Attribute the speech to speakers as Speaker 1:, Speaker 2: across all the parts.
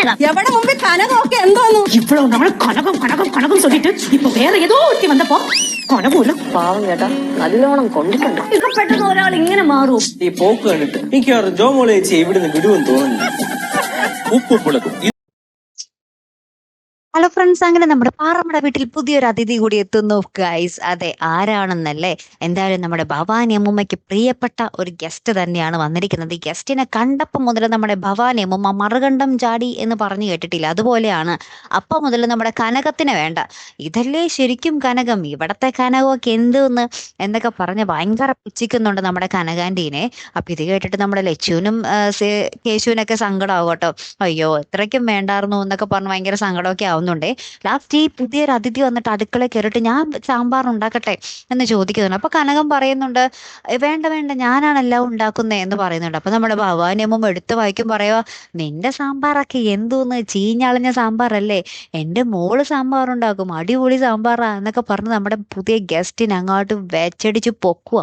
Speaker 1: കനകം
Speaker 2: എവിടെ മുമ്പിൽ കനകമൊക്കെ എന്തോന്നു
Speaker 1: இவ்வளவு நாள் கனகம் கனகம் கனகம் சொல்லிட்டு இப்ப வேற ஏதோ ஒருத்தி வந்தப்போ கனவும் இல்ல
Speaker 3: പാവം ചേട്ടാ നല്ലോണം കൊണ്ടിട്ടുണ്ട്
Speaker 1: ഇപ്പൊ പെട്ടെന്ന് ഒരാൾ ഇങ്ങനെ മാറും
Speaker 4: ഈ പോക്ക് കണ്ടിട്ട് മിക്കവാറും ജോമോളെ ചേച്ചി ഇവിടുന്ന് വിടുമെന്ന് തോന്നുന്നു
Speaker 5: ഉപ്പും മുളകും
Speaker 6: ഹലോ ഫ്രണ്ട്സ് അങ്ങനെ നമ്മുടെ പാറമട വീട്ടിൽ പുതിയൊരു അതിഥി കൂടി എത്തുന്നു ഗൈസ് അതെ ആരാണെന്നല്ലേ? എന്തായാലും നമ്മുടെ ഭവാനി അമ്മൂമ്മയ്ക്ക് പ്രിയപ്പെട്ട ഒരു ഗസ്റ്റ് തന്നെയാണ് വന്നിരിക്കുന്നത്. ഗസ്റ്റിനെ കണ്ടപ്പം മുതൽ നമ്മുടെ ഭവാനി അമ്മൂമ്മ മറുകണ്ഠം ചാടി എന്ന് പറഞ്ഞു കേട്ടിട്ടില്ല. അതുപോലെയാണ് അപ്പം മുതൽ നമ്മുടെ കനകത്തിന് വേണ്ട. ഇതല്ലേ ശരിക്കും കനകം? ഇവിടത്തെ കനകമൊക്കെ എന്തെന്ന്? എന്നൊക്കെ പറഞ്ഞ് ഭയങ്കര പുച്ഛിക്കുന്നുണ്ട് നമ്മുടെ കനകാന്റീനെ അപ്പൊ ഇത് കേട്ടിട്ട് നമ്മുടെ ലച്ചുവിനും കേശുവിനൊക്കെ സങ്കടമാവും കേട്ടോ. അയ്യോ എത്രയ്ക്കും വേണ്ടായിരുന്നു എന്നൊക്കെ പറഞ്ഞ് ഭയങ്കര സങ്കടമൊക്കെ ആവുന്നുണ്ടേ. ലാസ്റ്റ് ഈ പുതിയൊരു അതിഥി വന്നിട്ട് അടുക്കള കയറിയിട്ട് ഞാൻ സാമ്പാർ ഉണ്ടാക്കട്ടെ എന്ന് ചോദിക്കുന്നുണ്ട്. അപ്പൊ കനകം പറയുന്നുണ്ട് വേണ്ട വേണ്ട ഞാനാണ് എല്ലാം ഉണ്ടാക്കുന്നത് എന്ന് പറയുന്നുണ്ട്. അപ്പൊ നമ്മുടെ ഭവാനിയമ്മ എടുത്ത് വായിക്കും പറയുക നിന്റെ സാമ്പാറൊക്കെ എന്തോന്ന്? ചീഞ്ഞളഞ്ഞ സാമ്പാറല്ലേ. എന്റെ മോൾ സാമ്പാർ ഉണ്ടാക്കും. അടിപൊളി സാമ്പാറാ എന്നൊക്കെ പറഞ്ഞ് നമ്മുടെ പുതിയ ഗസ്റ്റിന് അങ്ങോട്ട് വെച്ചടിച്ച് പൊക്കുക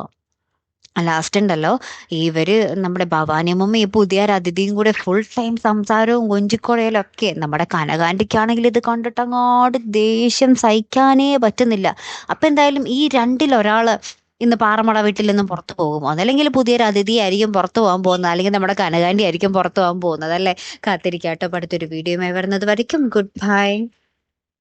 Speaker 6: ലാസ്റ്റ് ഉണ്ടല്ലോ. ഇവർ നമ്മുടെ ഭവാനിയമ്മ ഈ പുതിയ അതിഥിയും കൂടെ ഫുൾ ടൈം സംസാരവും കൊഞ്ചിക്കുഴയിലും ഒക്കെ നമ്മുടെ കനകാന്റിക്കാണെങ്കിൽ ഇത് കണ്ടിട്ട് അങ്ങോട്ട് ദേഷ്യം സഹിക്കാനേ പറ്റുന്നില്ല. അപ്പൊ എന്തായാലും ഈ രണ്ടിൽ ഒരാൾ ഇന്ന് പാറമട വീട്ടിൽ നിന്നും പുറത്തു പോകും. അതല്ലെങ്കിൽ പുതിയൊരു അതിഥി ആയിരിക്കും പുറത്തു പോകാൻ പോകുന്നത്. അല്ലെങ്കിൽ നമ്മുടെ കനകാന്റി ആയിരിക്കും പുറത്തു പോകാൻ പോകുന്നത്. അല്ലേ? കാത്തിരിക്കാട്ടോ. അടുത്തൊരു വീഡിയോയുമായി വരുന്നത് വരയ്ക്കും. Good bye